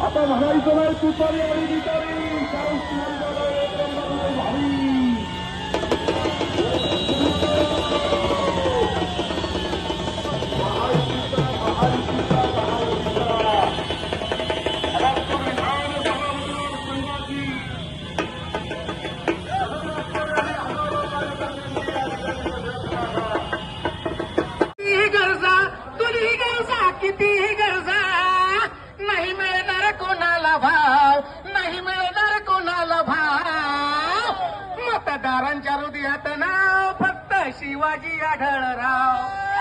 आता म्हणायचं नाही तुपारी आणि गीतारी कारण शिवाजी आढळराव.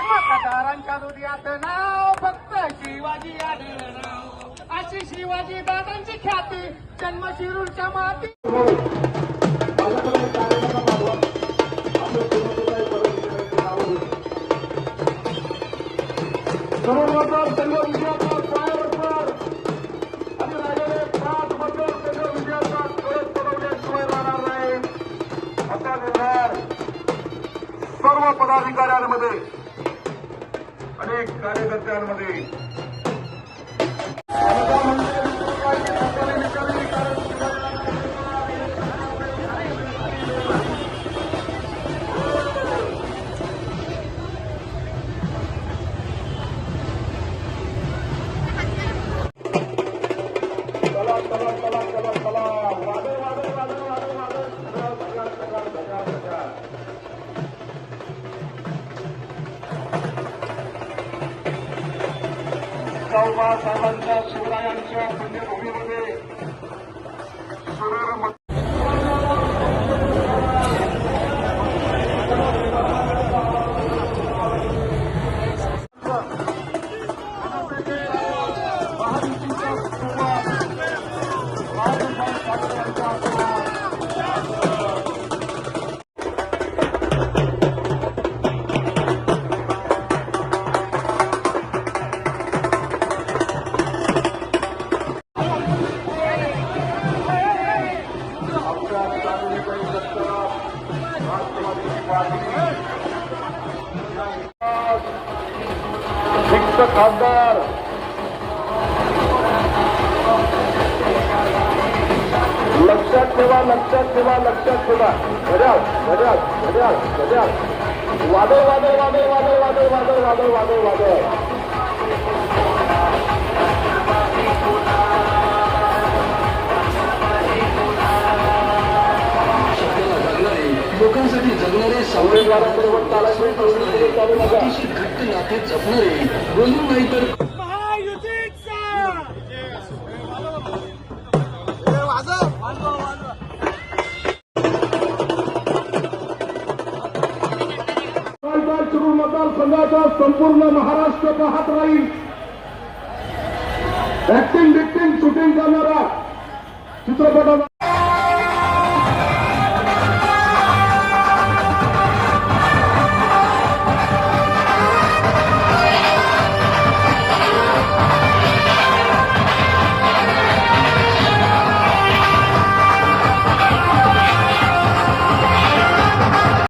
मतदारांच्या हृदयात नाव फक्त शिवाजी आढळराव. अशी शिवाजी दादांची ख्याती जन्म शिरूरच्या माती सर्व संघ पदाधिकाऱ्यांमध्ये अनेक कार्यकर्त्यांमध्ये. जाऊबासाहेबांच्या शिवरायांच्या पुण्यभूमीमध्ये रिक्त खासदार. लक्षात ठेवा लक्षात ठेवा लक्षात ठेवा. घड्याळ घड्याळ घड्याळ घड्याळ. वादळ वादळ वादळ वादळ वादळ वादळ वादळ वादळ वादळ. लोकांसाठी जगणारे सावळे उमेदवाराबरोबर चालायचं घट्ट नाते जपणारे नाही तर मतदारसंघाचा संपूर्ण महाराष्ट्र पाहत राहील ऍक्टिंग बिक्टिंग शूटिंग करणारा चित्रपटाला